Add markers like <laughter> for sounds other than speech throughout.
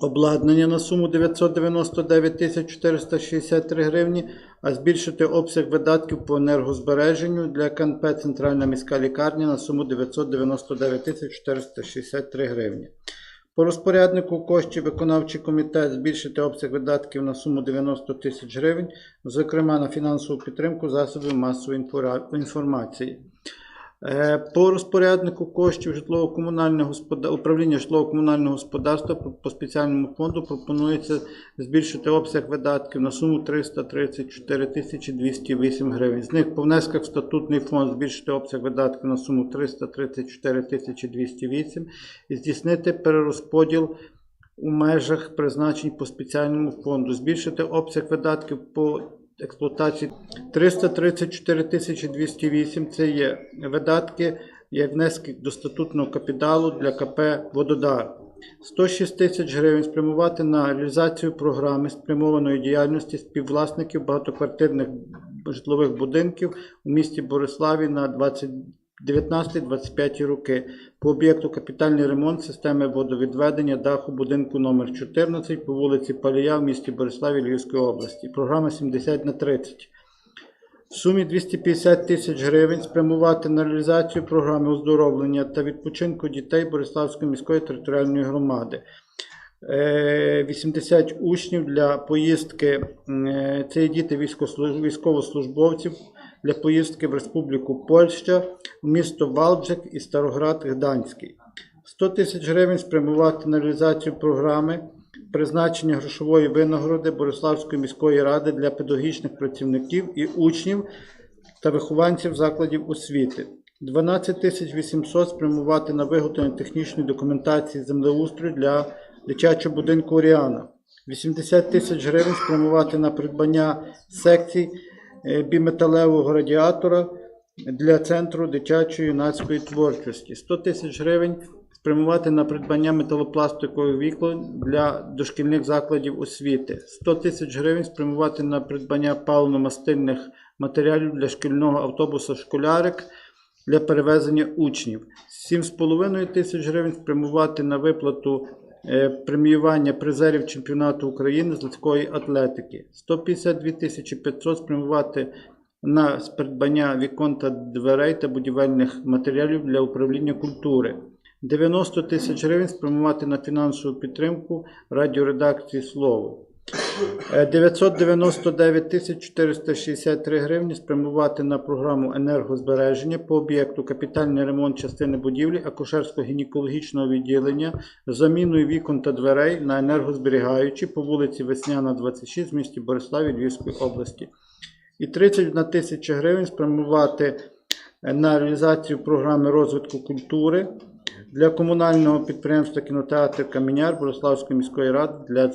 обладнання на суму 999 463 гривні, а збільшити обсяг видатків по енергозбереженню для КНП Центральна міська лікарня на суму 999 тисяч 463 гривні. По розпоряднику коштів виконавчий комітет збільшити обсяг видатків на суму 90 тисяч гривень, зокрема на фінансову підтримку засобів масової інформації. Е, По розпоряднику коштів житлово-комунального господа- управління житлово-комунального господарства по- по спеціальному фонду пропонується збільшити обсяг видатків на суму 334 тисячі 208 гривень. З них по внесках в статутний фонд збільшити обсяг видатків на суму 334 тисячі 208 і здійснити перерозподіл у межах призначень по спеціальному фонду, збільшити обсяг видатків по експлуатації 334 тисячі 208 – це є видатки як внески до статутного капіталу для КП «Вододар». 106 тисяч гривень спрямувати на реалізацію програми спрямованої діяльності співвласників багатоквартирних житлових будинків у місті Бориславі на 20 19-25 роки по об'єкту капітальний ремонт системи водовідведення даху будинку номер 14 по вулиці Палія в місті Бориславі Львівської області. Програма 70 на 30. В сумі 250 тисяч гривень спрямувати на реалізацію програми оздоровлення та відпочинку дітей Бориславської міської територіальної громади. Е, 80 учнів для поїздки. е, Це є діти військовослужбовців для поїздки в Республіку Польща, в місто Валбжик і Староград Гданський. 100 тисяч гривень спрямувати на реалізацію програми призначення грошової винагороди Бориславської міської ради для педагогічних працівників і учнів та вихованців закладів освіти. 12 тисяч 800 спрямувати на виготовлення технічної документації землеустрою для дитячого будинку Оріана. 80 тисяч гривень спрямувати на придбання секцій біметалевого радіатора для центру дитячої юнацької творчості. 100 тисяч гривень спрямувати на придбання металопластикових вікон для дошкільних закладів освіти. 100 тисяч гривень спрямувати на придбання паливно-мастильних матеріалів для шкільного автобуса «Школярик» для перевезення учнів. 7,5 тисяч гривень спрямувати на виплату е, преміювання призерів чемпіонату України з легкої атлетики. 152 тисячі 500 спрямувати на придбання вікон та дверей та будівельних матеріалів для управління культури. 90 тисяч гривень спрямувати на фінансову підтримку радіоредакції Слово. Е, 999 463 гривні спрямувати на програму енергозбереження по об'єкту капітальний ремонт частини будівлі акушерсько-гінекологічного відділення з заміною вікон та дверей на енергозберігаючі по вулиці Весняна, 26 в місті Бориславі Львівської області. І 31 тисяча гривень спрямувати е, на реалізацію програми розвитку культури для комунального підприємства кінотеатр Каменяр Бориславської міської ради для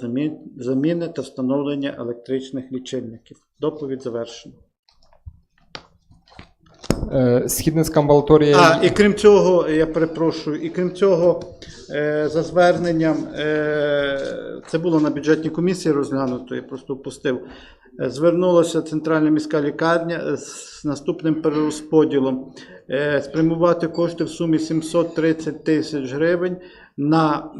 заміни та встановлення електричних лічильників. Доповідь завершена. Е, Східницька амбулаторія. А, і крім цього, я перепрошую, і крім цього, е, за зверненням, е, це було на бюджетній комісії розглянуто, я просто впустив. Звернулася центральна міська лікарня з наступним перерозподілом спрямувати кошти в сумі 730 тисяч гривень на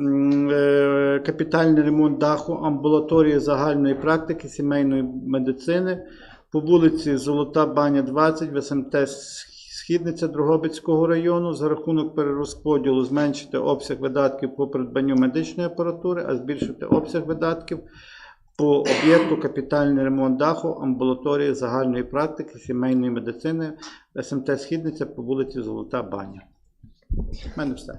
капітальний ремонт даху амбулаторії загальної практики сімейної медицини по вулиці Золота Баня, 20 в СМТ Східниця Дрогобицького району за рахунок перерозподілу зменшити обсяг видатків по придбанню медичної апаратури, а збільшити обсяг видатків по об'єкту капітальний ремонт даху амбулаторії загальної практики сімейної медицини СМТ Східниця по вулиці Золота Баня. Все.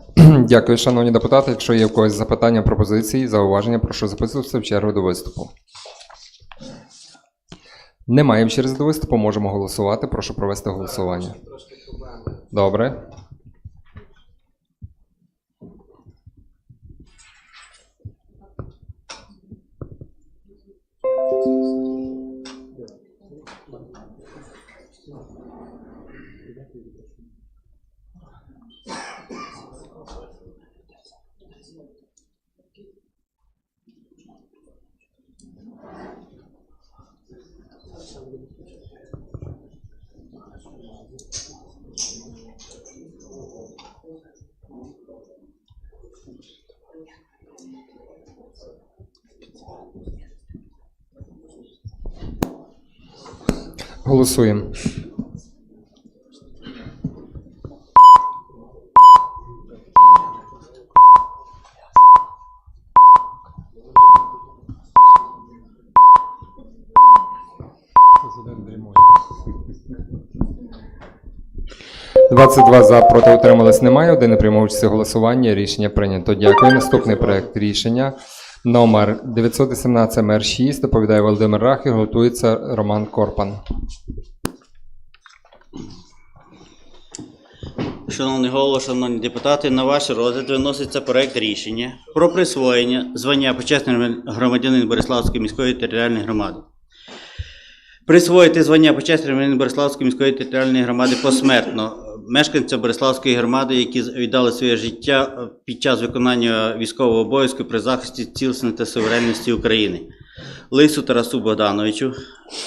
Дякую, шановні депутати. Якщо є в когось запитання, пропозиції, зауваження, прошу записуватися в чергу до виступу. Немає черзі до виступу, можемо голосувати. Прошу провести голосування. Добре. Голосуємо. Двадцять два за проти утримались немає. Один не приймав у. Рішення прийнято. Дякую. Наступний проект рішення. Номер 918 мер 6. Доповідає Володимир Рахів. Готується Роман Корпан. Шановний голово, шановні депутати, на ваш розгляд виноситься проект рішення про присвоєння звання почесний громадянин Бориславської міської територіальної громади. Присвоїти звання почесний громадянин Бориславської міської територіальної громади посмертно мешканцям Бориславської громади, які віддали своє життя під час виконання військового обов'язку при захисті цілісності та суверенності України. Лису Тарасу Богдановичу,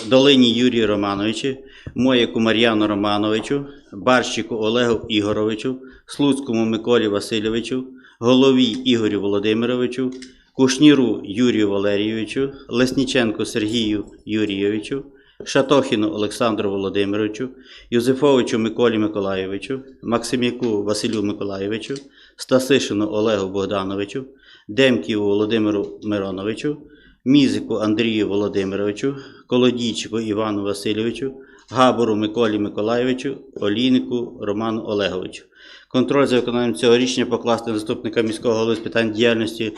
Долині Юрію Романовичу, Моєку Мар'яну Романовичу, Барщику Олегу Ігоровичу, Слуцькому Миколі Васильовичу, Голові Ігорю Володимировичу, Кушніру Юрію Валерійовичу, Лесніченку Сергію Юрійовичу, Шатохіну Олександру Володимировичу, Юзефовичу Миколі Миколайовичу, Максимяку Василю Миколайовичу, Стасишину Олегу Богдановичу, Демківу Володимиру Мироновичу, Мізику Андрію Володимировичу, Колодійчику Івану Васильовичу, Габору Миколі Миколайовичу, Олійнику Роману Олеговичу. Контроль за виконанням цього рішення покласти заступника міського голови з питань діяльності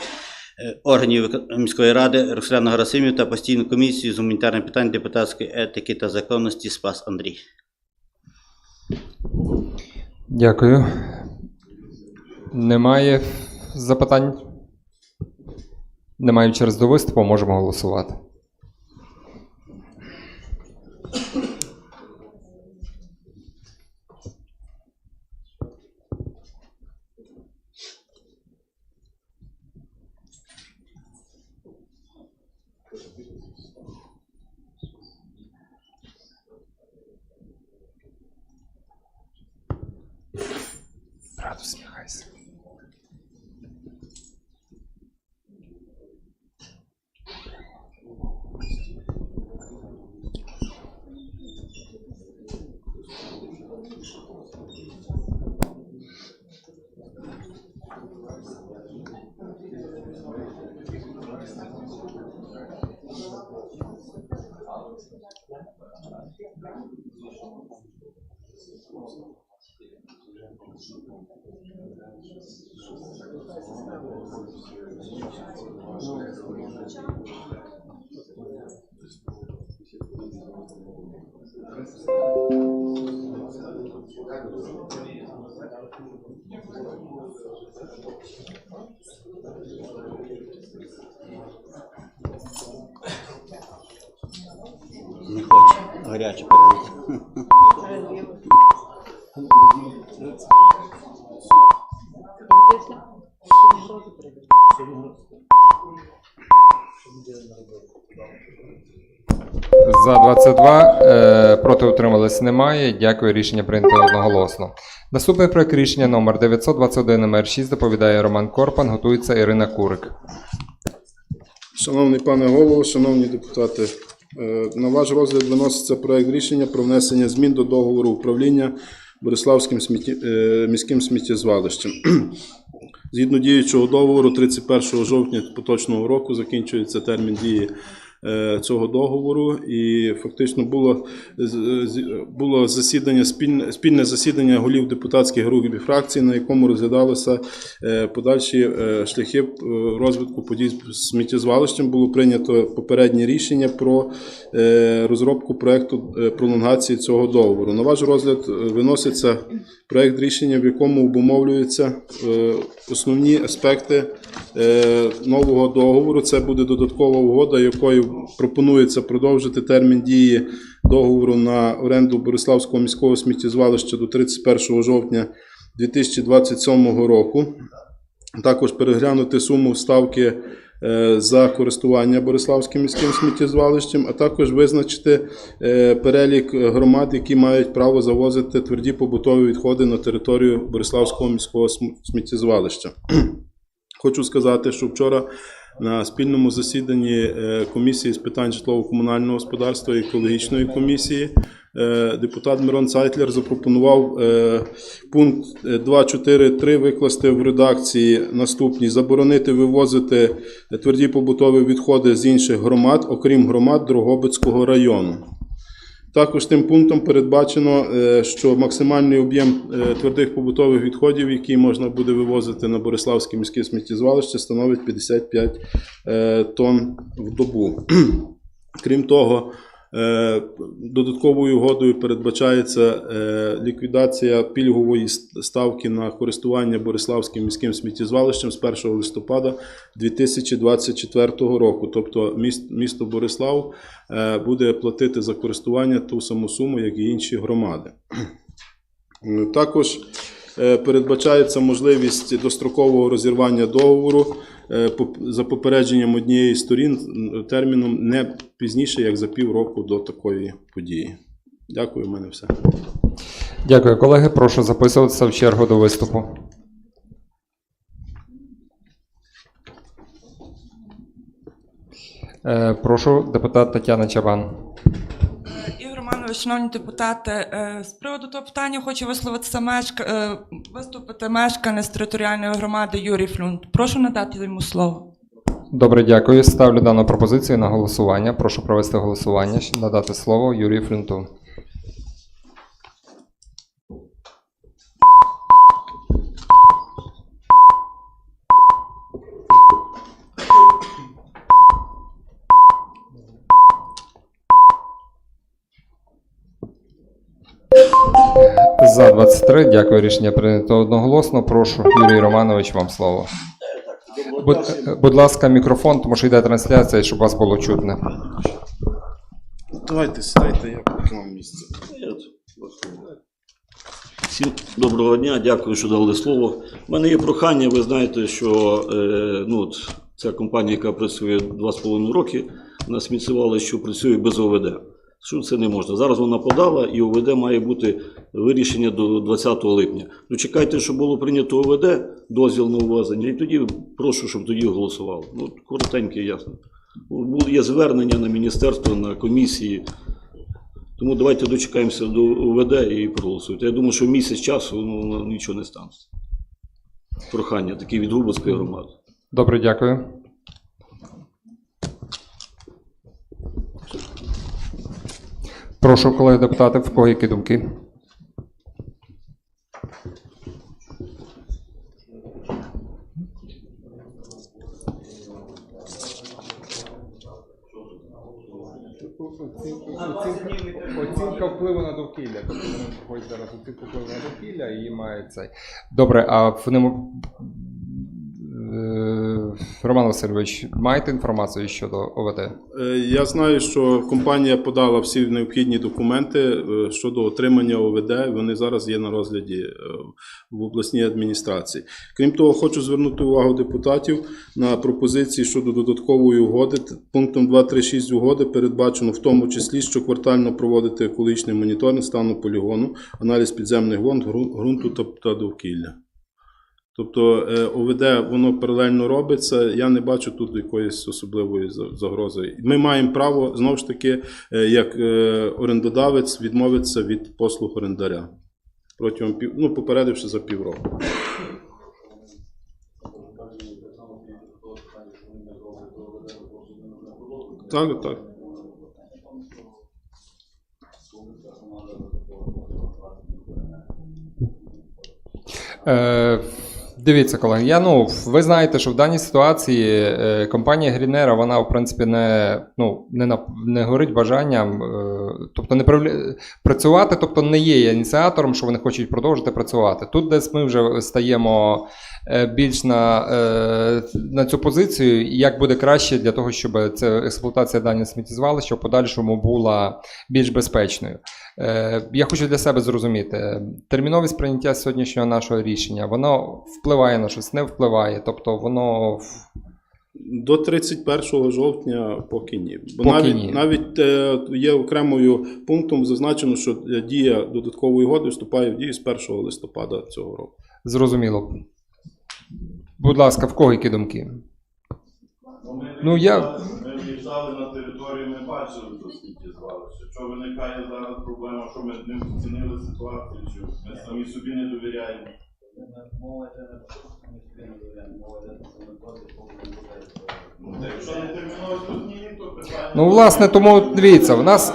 органів міської ради Роксану Гарасимів та постійну комісію з гуманітарних питань депутатської етики та законності Спас Андрій. Дякую. Немає запитань? Не маючи через до виступу, можемо голосувати. Не хоче. Гаряче перегріти. За 22, е, проти утримались немає. Дякую, рішення прийнято одноголосно. Наступний проект рішення номер 921 мер 6 доповідає Роман Корпан, готується Ірина Курик. Шановний пане голово, шановні депутати, е, на ваш розгляд виноситься проект рішення про внесення змін до договору управління Бориславським смітті- е, міським сміттєзвалищем. <clears throat> Згідно діючого договору, 31 жовтня поточного року закінчується термін дії цього договору, і фактично було, було засідання спільне, спільне засідання голів депутатських груп і фракцій, на якому розглядалися е, подальші е, шляхи е, розвитку подій з сміттєзвалищем. Було прийнято попереднє рішення про е, розробку проекту е, пролонгації цього договору. На ваш розгляд е, виноситься проект рішення, в якому обумовлюються е, основні аспекти е, нового договору. Це буде додаткова угода, якою пропонується продовжити термін дії договору на оренду Бориславського міського сміттєзвалища до 31 жовтня 2027 року. Також переглянути суму ставки за користування Бориславським міським сміттєзвалищем, а також визначити е, перелік громад, які мають право завозити тверді побутові відходи на територію Бориславського міського сміттєзвалища. <clears throat> Хочу сказати, що вчора на спільному засіданні е, комісії з питань житлово-комунального господарства і екологічної комісії. е, Депутат Мирон Сайтлер запропонував е, пункт е, 2.4.3 викласти в редакції наступній: заборонити вивозити тверді побутові відходи з інших громад, окрім громад Дрогобицького району. Також тим пунктом передбачено, е, що максимальний об'єм е, твердих побутових відходів, які можна буде вивозити на Бориславське міське сміттєзвалище, становить 55 е, тонн в добу. <clears throat> Крім того, додатковою угодою передбачається е, ліквідація пільгової ставки на користування Бориславським міським сміттєзвалищем з 1 листопада 2024 року. Тобто місто Борислав е, буде платити за користування ту саму суму, як і інші громади. Е, Також е, передбачається можливість дострокового розірвання договору е, за попередженням однієї сторін терміном не пізніше, як за півроку до такої події. Дякую, у мене все. Дякую, колеги. Прошу записуватися в чергу до виступу. Е, Прошу, депутат Тетяна Чабан. Шановні депутати, е, з приводу того питання хочу висловитися мешка... е, виступити мешканець територіальної громади Юрій Флюнт. Прошу надати йому слово. Добре, дякую. Ставлю дану пропозицію на голосування. Прошу провести голосування, надати слово Юрію Флінту. За 23. Дякую. Рішення прийнято одноголосно. Прошу, Юрій Романович, вам слово. Будь, будь ласка, мікрофон, тому що йде трансляція, щоб вас було чутно. Давайте сідайте, я поки вам місце. Всім доброго дня, дякую, що дали слово. У мене є прохання, ви знаєте, що е, ну, ця компанія, яка працює 2,5 роки, на сміцювали, що працює без ОВД. Що це не можна. Зараз вона подала, і ОВД має бути вирішення до 20 липня. Ну чекайте, щоб було прийнято ОВД, дозвіл на увезення, і тоді прошу, щоб тоді голосували. Ну, коротенько і ясно. Було- Є звернення на міністерство, на комісії. Тому давайте дочекаємося до УВД і проголосуйте. Я думаю, що місяць часу ну, нічого не станеться. Прохання такі від Губовської громади. Добре, дякую. Прошу, колеги депутати, в кого які думки? Оцінка впливу на довкілля. Тобто вони проходять зараз оцінку впливу на довкілля і мають цей. Добре, а в ньому. Е, Роман Васильович, маєте інформацію щодо ОВД? Е, Я знаю, що компанія подала всі необхідні документи е, щодо отримання ОВД. Вони зараз є на розгляді е, в обласній адміністрації. Крім того, хочу звернути увагу депутатів на пропозиції щодо додаткової угоди. Пунктом 236 угоди передбачено в тому числі, що квартально проводити екологічний моніторинг стану полігону, аналіз підземних вод, ґрунту та довкілля. Тобто е, ОВД воно паралельно робиться. Я не бачу тут якоїсь особливої загрози. Ми маємо право знову ж таки, е, як е, орендодавець, відмовитися від послуг орендаря протягом пів, ну, попередивши за півроку. Так, так. Е, дивіться, колеги, я ну ви знаєте, що в даній ситуації е, компанія Грінера, вона в принципі не, ну, не, не горить бажанням, е, тобто не працювати, тобто не є ініціатором, що вони хочуть продовжити працювати. Тут десь ми вже стаємо е, більш на, на цю позицію, і як буде краще для того, щоб ця експлуатація дані сміттєзвалища в подальшому була більш безпечною. Я хочу для себе зрозуміти, терміновість прийняття сьогоднішнього нашого рішення, воно впливає на щось, не впливає. Тобто воно До 31 жовтня поки ні. Бо Поки навіть, ні. навіть е, є окремою пунктом зазначено, що дія додаткової угоди вступає в дію з 1 листопада цього року. зрозуміло. Будь ласка, в кого які думки? Ну, я- Ми в'їжджали на територію, ми бачили то сміттєзвалище. Що виникає зараз проблема, що ми не оцінили ситуацію, що ми самі собі не довіряємо. Ну, та власне, тому дивіться, у нас,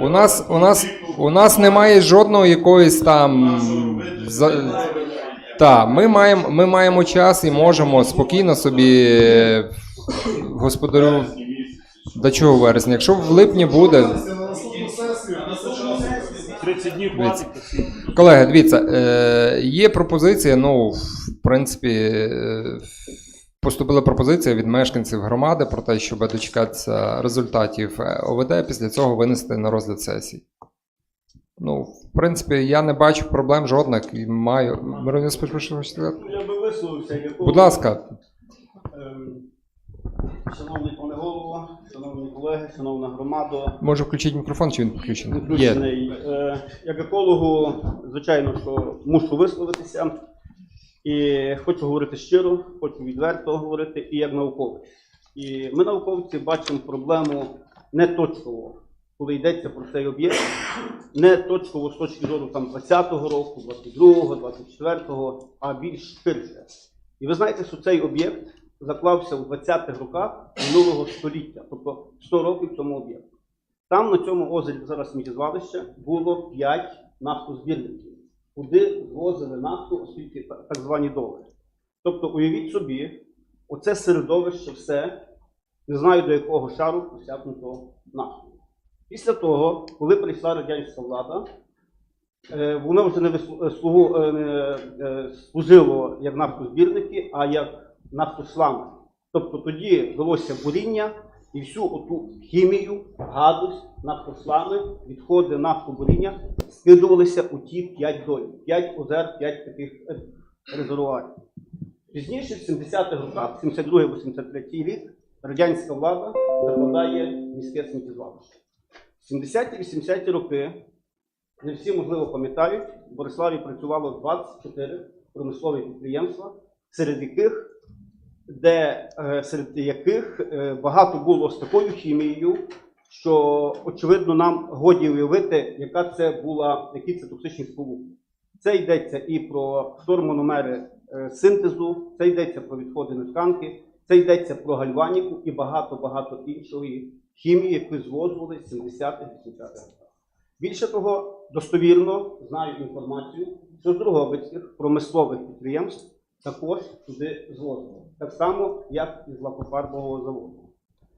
у нас, у нас, у нас немає жодного якоїсь там. За... Так, ми маємо, ми маємо час і можемо спокійно собі е, господарю. До чого вересня? Якщо в липні буде. 30 днів Дивіться. хватить. Колеги, дивіться, е, є пропозиція, ну, в принципі, е, поступила пропозиція від мешканців громади про те, щоб дочекатися результатів е, ОВД, після цього винести на розгляд сесії. Ну, в принципі, я не бачу проблем жодних і маю. Спочатку? Я би висловився, якого... Будь ласка, Шановний пане голово, шановні колеги, шановна громада, може включити мікрофон, чи він включений? Включений. Е, Як екологу, звичайно, що мушу висловитися. І хочу говорити щиро, хочу відверто говорити, і як науковець. І ми, науковці, бачимо проблему не точково, коли йдеться про цей об'єкт, не точково з точки зору там 20-го року, 22-го, 24-го, а більш ширше. І ви знаєте, що цей об'єкт заклався в 20-х роках минулого століття, тобто 100 років цьому об'єкту. Там на цьому озері зараз сміттєзвалище було 5 нафтозбірників, куди звозили нафту, оскільки так звані доли. Тобто, уявіть собі, оце середовище все, не знаю до якого шару посякнуто нафтою. Після того, коли прийшла радянська влада, е, воно вже не е, е, служило як нафтозбірники, а як нафтошлами. Тобто тоді велося буріння і всю оту хімію, гадость, нафтошлами, відходи нафтобуріння скидувалися у ті 5 долів, 5 озер, 5 таких е, резервуарів. Пізніше, в 70-х роках, 72-83 рік, радянська влада закладає міське сміттєзвалище. В 70-80-ті роки, не всі, можливо, пам'ятають, в Бориславі працювало 24 промислові підприємства, серед яких, де, е, серед яких е, багато було з такою хімією, що, очевидно, нам годі уявити, яка це була, які це токсичні сполуки. Це йдеться і про фтормономери е, синтезу, це йдеться про відходи нефтянки, це йдеться про гальваніку і багато-багато іншої хімії, яку звозили з 70-х 80-х. Більше того, достовірно знаю інформацію, що з Дрогобицьких промислових підприємств також туди звозили. Так само, як і з лакофарбового заводу.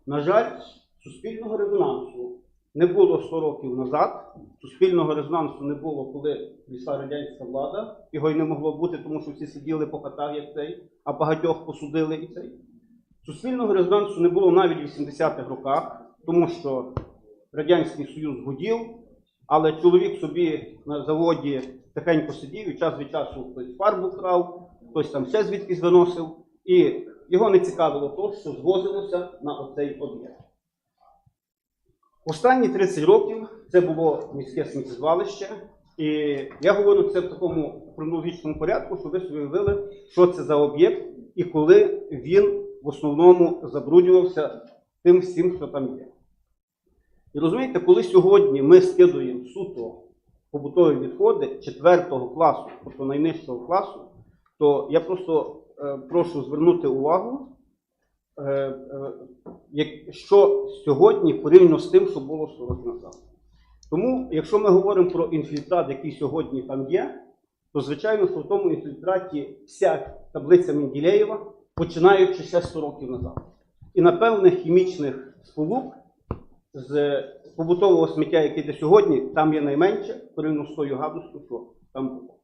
На жаль, суспільного резонансу не було 100 років назад. Суспільного резонансу не було, коли прийшла радянська влада. Його й не могло бути, тому що всі сиділи по хатах, як цей, а багатьох посудили і цей. Суспільного резонансу не було навіть в 80-х роках, тому що Радянський Союз гудів, але чоловік собі на заводі тихенько сидів і час від часу хтось фарбу крав, хтось там ще звідкись виносив, і його не цікавило то, що звозилося на оцей об'єкт. Останні 30 років це було міське сміттєзвалище, і я говорю це в такому хронологічному порядку, щоб ви собі уявили, що це за об'єкт і коли він в основному забруднювався тим всім, що там є. І розумієте, коли сьогодні ми скидуємо суто побутові відходи 4 класу, тобто найнижчого класу, то я просто е, прошу звернути увагу, е, е, що сьогодні порівняно з тим, що було 100 років назад. Тому, якщо ми говоримо про інфільтрат, який сьогодні там є, то звичайно, що в тому інфільтраті вся таблиця Менделєєва, починаючи ще 100 років назад. І на певних хімічних сполук з побутового сміття, яке йде сьогодні, там є найменше порівняно з тою гадостю, що там було.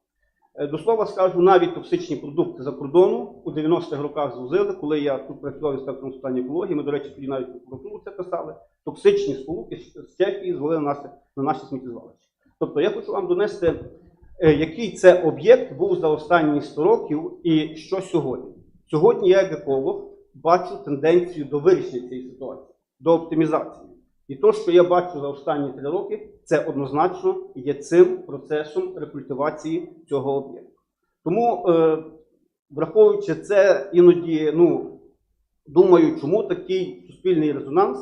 Е, До слова скажу, навіть токсичні продукти за кордону у 90-х роках звозили, коли я тут працював інспектором з питань екології, ми, до речі, тоді навіть прокуратуру це писали, токсичні сполуки з Чехії звели на нас на наші сміттєзвалища. Тобто я хочу вам донести, е, який це об'єкт був за останні 100 років і що сьогодні. Сьогодні я, як еколог, бачу тенденцію до вирішення цієї ситуації, до оптимізації. І те, що я бачу за останні три роки, це однозначно є цим процесом рекультивації цього об'єкту. Тому, е, враховуючи це, іноді, ну, думаю, чому такий суспільний резонанс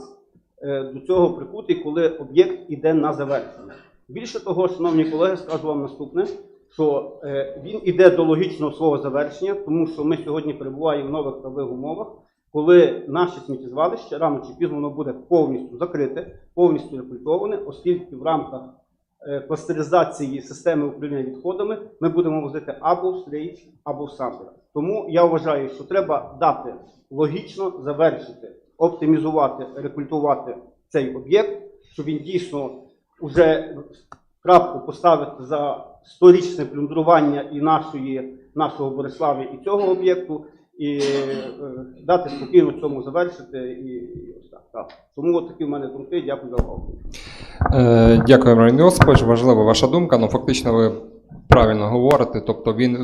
е, до цього прикутий, коли об'єкт іде на завершення. Більше того, шановні колеги, скажу вам наступне, що е, він іде до логічного свого завершення, тому що ми сьогодні перебуваємо в нових правових умовах, коли наше сміттєзвалище рано чи пізно воно буде повністю закрите, повністю рекультоване, оскільки в рамках е, кластеризації системи управління відходами ми будемо возити або в стрейч, або в самбер. Тому я вважаю, що треба дати логічно завершити, оптимізувати, рекультувати цей об'єкт, щоб він дійсно вже крапку поставити за сторічне плюндрування і нашої, нашого Борислави і цього об'єкту, і е, дати спокійно цьому завершити. І, ось так, так. Тому такі в мене думки. Дякую за увагу. Е, Дякую, Марин Йосипович. Важлива ваша думка. Ну, фактично, ви правильно говорите. Тобто він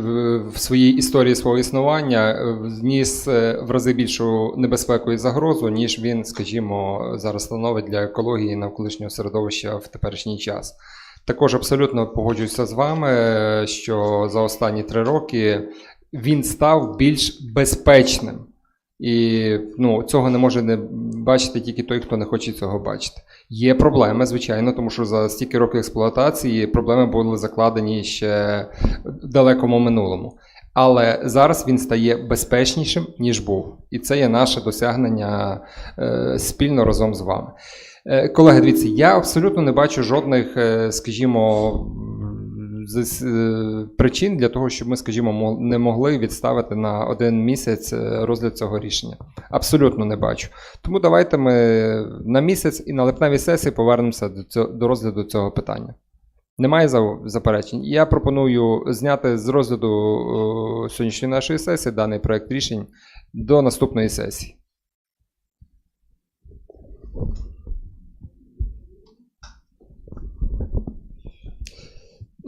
в, своїй історії свого існування е, вніс е, в рази більшу небезпеку і загрозу, ніж він, скажімо, зараз становить для екології навколишнього середовища в теперішній час. Також абсолютно погоджуюся з вами, що за останні три роки він став більш безпечним. І ну, цього не може не бачити тільки той, хто не хоче цього бачити. Є проблеми, звичайно, тому що за стільки років експлуатації проблеми були закладені ще в далекому минулому. Але зараз він стає безпечнішим, ніж був. І це є наше досягнення е, спільно разом з вами. Е, колеги, дивіться, я абсолютно не бачу жодних, е, скажімо, з- е, причин для того, щоб ми, скажімо, мо- не могли відставити на один місяць е, розгляд цього рішення. Абсолютно не бачу. Тому давайте ми на місяць і на липневій сесії повернемося до, цього, до розгляду цього питання. Немає заперечень. Я пропоную зняти з розгляду сьогоднішньої нашої сесії даний проект рішень до наступної сесії.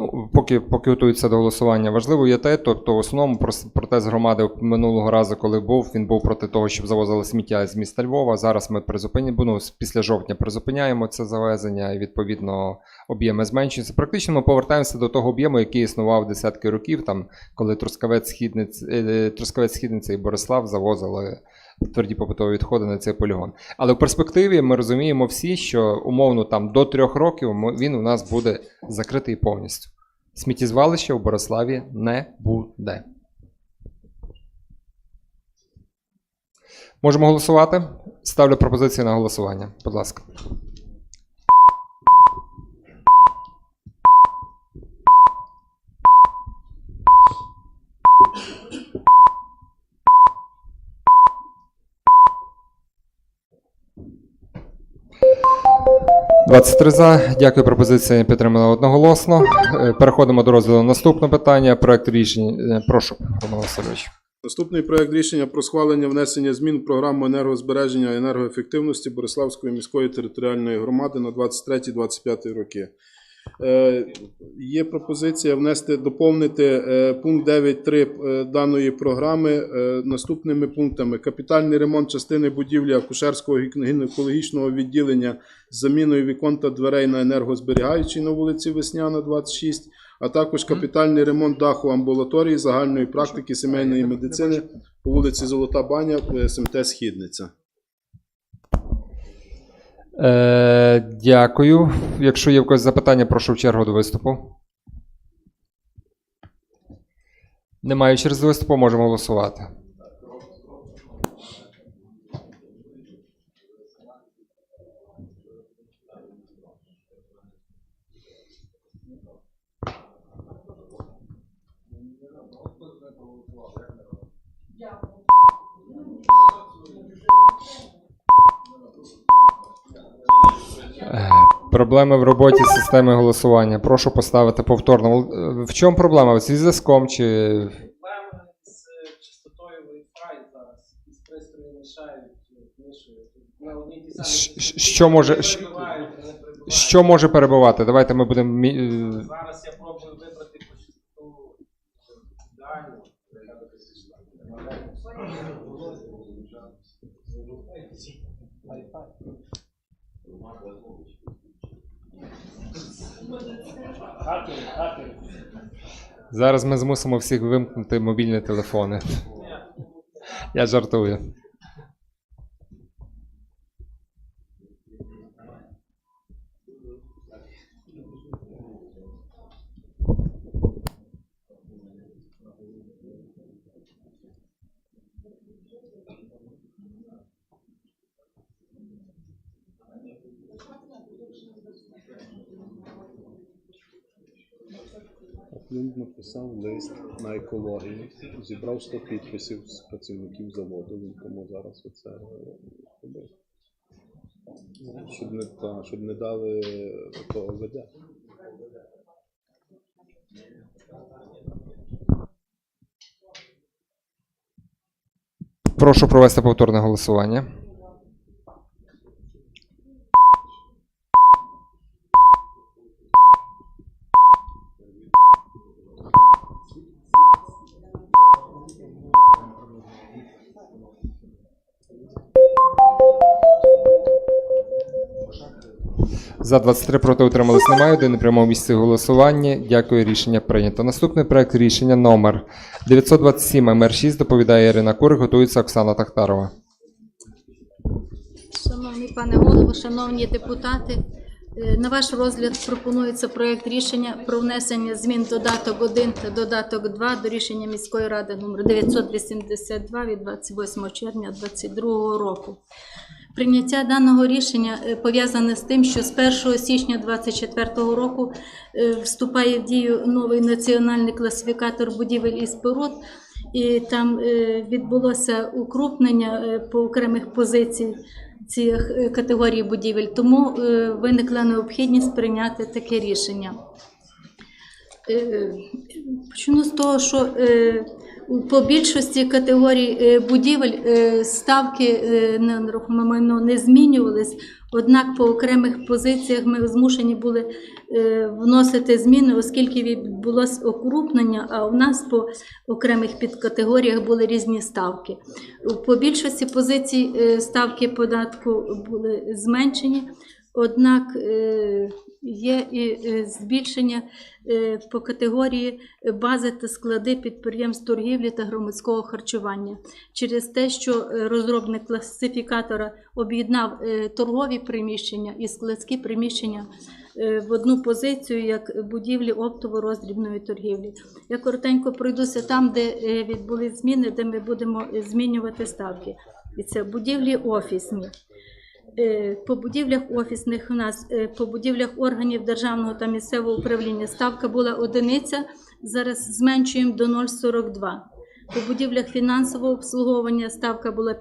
Ну, поки, поки готуються до голосування, важливо є те, тобто в основному протест громади минулого разу, коли був, він був проти того, щоб завозили сміття з міста Львова. Зараз ми призупиняємо, ну, після жовтня призупиняємо це завезення, і відповідно об'єми зменшуються. Практично ми повертаємося до того об'єму, який існував десятки років, там, коли Трускавець, е, Трускавець Східниця і Борислав завозили тверді побутові відходи на цей полігон. Але в перспективі ми розуміємо всі, що умовно там до трьох років він у нас буде закритий повністю. Сміттєзвалища в Бориславі не буде. Можемо голосувати? Ставлю пропозицію на голосування. Будь ласка. «23 за. Дякую, пропозиція підтримана одноголосно. Е, Переходимо до розгляду наступного питання. Проект рішення. Е, Прошу, Роман Васильович. Наступний проект рішення про схвалення внесення змін в програму енергозбереження і енергоефективності Бориславської міської територіальної громади на 23-25 роки. Е, є пропозиція внести, доповнити е, пункт 9.3 е, даної програми наступними пунктами: капітальний ремонт частини будівлі акушерського гінекологічного відділення з заміною вікон та дверей на енергозберігаючій на вулиці Весняна, 26, а також капітальний ремонт даху амбулаторії загальної практики сімейної медицини по вулиці Золота Баня, СМТ Східниця. Е, дякую. Якщо є в когось запитання, прошу в чергу до виступу. Немає через виступу, можемо голосувати. Е, Проблеми в роботі системи голосування. Прошу поставити повторно. Е, В чому проблема? Зі зв'язком чи. проблеми з частотою Wi-Fi зараз. З ті самі що може-. Що може перебувати? Давайте ми будемо. е, Зараз я Зараз ми змусимо всіх вимкнути мобільні телефони. Я жартую. Юрифлюнд написав лист на екологію, зібрав 100 підписів з працівників заводу, він тому зараз оце робив. Щоб не, та, щоб не дали того ОВД. Прошу провести повторне голосування. За 23 проти утримались немає. Один приймав місце голосування. Дякую, рішення прийнято. Наступний проект рішення номер 927 МР6 доповідає Ірина Курик, готується Оксана Тахтарова. Шановний пане голово, шановні депутати, е, на ваш розгляд пропонується проект рішення про внесення змін додаток 1 та додаток 2 до рішення міської ради номер 982 від 28 червня 2022 року. Прийняття даного рішення е, пов'язане з тим, що з 1 січня 2024 року е, вступає в дію новий національний класифікатор будівель і споруд, і там е, відбулося укрупнення по окремих позицій цих категорій будівель, тому виникла необхідність прийняти таке рішення. Почну з того, що по більшості категорій е, будівель е, ставки е, на нерухоме майно не змінювались, однак по окремих позиціях ми змушені були вносити зміни, оскільки відбулося окрупнення, а у нас по окремих підкатегоріях були різні ставки. По більшості позицій ставки податку були зменшені, однак є і е, збільшення е, по категорії бази та склади підприємств торгівлі та громадського харчування через те, що е, розробник класифікатора об'єднав торгові приміщення і складські приміщення в одну позицію як будівлі оптово-роздрібної торгівлі. Я коротенько пройдуся там, де відбулись зміни, де ми будемо змінювати ставки. І це будівлі офісні. Е, По будівлях офісних у нас е, по будівлях органів державного та місцевого управління ставка була одиниця. Зараз зменшуємо до 0,42. По будівлях фінансового обслуговування ставка була